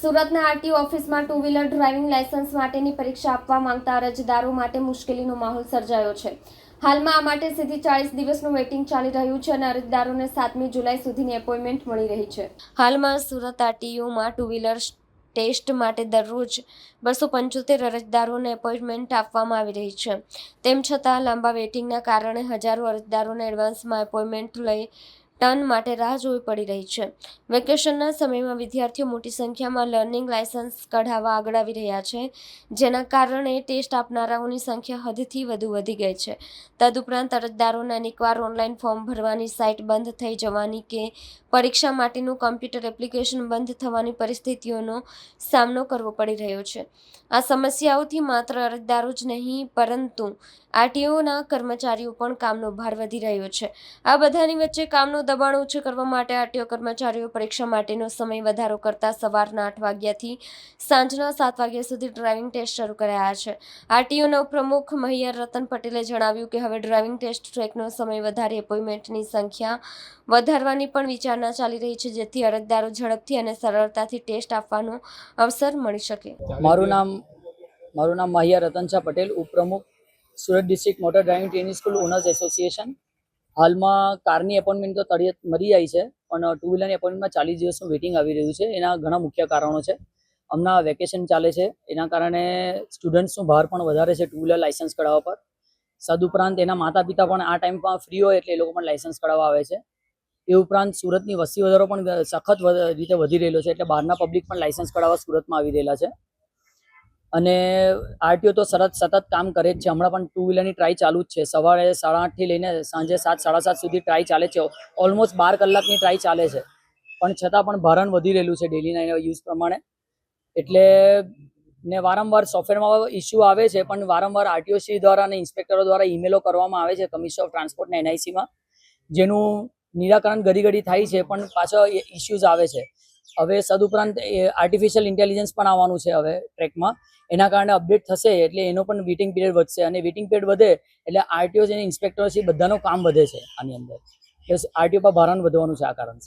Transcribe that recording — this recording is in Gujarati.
સુરતના આરટીઓ ઓફિસમાં ટુ વ્હીલર ડ્રાઇવિંગ લાયસન્સ માટેની પરીક્ષા આપવા માંગતા અરજદારો માટે મુશ્કેલીનો માહોલ સર્જાયો છે. હાલમાં આ માટે સીધી ચાળીસ દિવસનું વેઇટિંગ ચાલી રહ્યું છે અને અરજદારોને સાતમી જુલાઈ સુધીની એપોઇન્ટમેન્ટ મળી રહી છે. હાલમાં સુરત આરટીઓમાં ટુ વ્હીલર ટેસ્ટ માટે દરરોજ બસો પંચોતેર અરજદારોને એપોઇન્ટમેન્ટ આપવામાં આવી રહી છે. તેમ છતાં લાંબા વેઇટિંગના કારણે હજારો અરજદારોને એડવાન્સમાં એપોઇન્ટમેન્ટ લઈ ટર્ન માટે રાહ જોવી પડી રહી છે. વેકેશનના સમયમાં વિદ્યાર્થીઓ મોટી સંખ્યામાં લર્નિંગ લાયસન્સ કઢાવવા આગળ આવી રહ્યા છે, જેના કારણે ટેસ્ટ આપનારાઓની સંખ્યા હદથી વધુ વધી ગઈ છે. તદુપરાંત અરજદારોને અનેકવાર ઓનલાઈન ફોર્મ ભરવાની સાઇટ બંધ થઈ જવાની કે પરીક્ષા માટેનું કમ્પ્યુટર એપ્લિકેશન બંધ થવાની પરિસ્થિતિઓનો સામનો કરવો પડી રહ્યો છે. આ સમસ્યાઓથી માત્ર અરજદારો જ નહીં, પરંતુ આરટીઓના કર્મચારીઓ પણ કામનો ભાર વધી રહ્યો છે. આ બધાની વચ્ચે કામનું દબાણ ઓછું કરવા માટે આરટીઓ કર્મચારીઓ પરીક્ષા માટેનો સમય વધારો કરતા સવારના આઠ વાગ્યાથી સાંજના સાત વાગ્યા સુધી ડ્રાઇવિંગ ટેસ્ટ શરૂ કરાયા છે. આરટીઓના પ્રમુખ મહિયર રતન પટેલે જણાવ્યું કે હવે ડ્રાઇવિંગ ટેસ્ટ ટ્રેકનો સમય વધારે, એપોઇન્ટમેન્ટની સંખ્યા વધારવાની પણ વિચારણા ચાલી રહી છે, જેથી અરજદારો ઝડપથી અને સરળતાથી ટેસ્ટ આપવાનો અવસર મળી શકે. મારું નામ મારું નામ મહિયા રતન શાહ પટેલ, ઉપપ્રમુખ Surat district motor driving training school owners association. હાલમાં કારની એપોઇન્ટમેન્ટ તો તળિયત મરી જાય છે, પણ ટુ વ્હીલરની એપોઇન્ટમેન્ટમાં ચાલીસ દિવસનું વેઇટિંગ આવી રહ્યું છે. એના ઘણા મુખ્ય કારણો છે. હમણાં વેકેશન ચાલે છે. એના કારણે સ્ટુડન્ટ્સનું ભાર પણ વધારે છે ટુ વ્હીલર લાઇસન્સ કઢાવવા પર. સદુપરાંત એના માતા પિતા પણ આ ટાઈમમાં ફ્રી હોય એટલે એ લોકો પણ લાઇસન્સ કઢાવવા આવે છે. એ ઉપરાંત સુરતની વસ્તી વધારો પણ સખત રીતે વધી રહેલો છે. એટલે બહારના પબ્લિક પણ લાઇસન્સ કઢાવવા સુરતમાં આવી રહેલા છે. અને આરટીઓ તો સરત સતત કામ કરે જ છે. હમણાં પણ ટુ વ્હીલરની ટ્રાય ચાલુ જ છે. સવારે સાડા આઠથી લઈને સાંજે સાત, સાડા સાત સુધી ટ્રાય ચાલે છે. ઓલમોસ્ટ બાર કલાકની ટ્રાય ચાલે છે. પણ છતાં પણ ભારણ વધી રહેલું છે ડેલીના યુઝ પ્રમાણે. એટલે ને વારંવાર સોફ્ટવેરમાં ઇસ્યુ આવે છે, પણ વારંવાર આરટીઓસી દ્વારા અને ઇન્સ્પેક્ટરો દ્વારા ઈમેલો કરવામાં આવે છે કમિશનર ઓફ ટ્રાન્સપોર્ટ ને એનઆઈસીમાં જેનું નિરાકરણ ઘડી ઘડી થાય છે, પણ પાછો ઇસ્યુઝ આવે છે. હવે સદુપરાંત આર્ટિફિશિયલ ઇન્ટેલિજન્સ પણ આવવાનું છે હવે ટ્રેકમાં. એના કારણે અપડેટ થશે એટલે એનો પણ વેઇટિંગ પીરિયડ વધશે અને વેઇટિંગ પીરિયડ વધે એટલે આરટીઓ અને ઇન્સ્પેક્ટરો બધાનું કામ વધે છે આની અંદર. આરટીઓ પર ભારણ વધવાનું છે આ કારણસર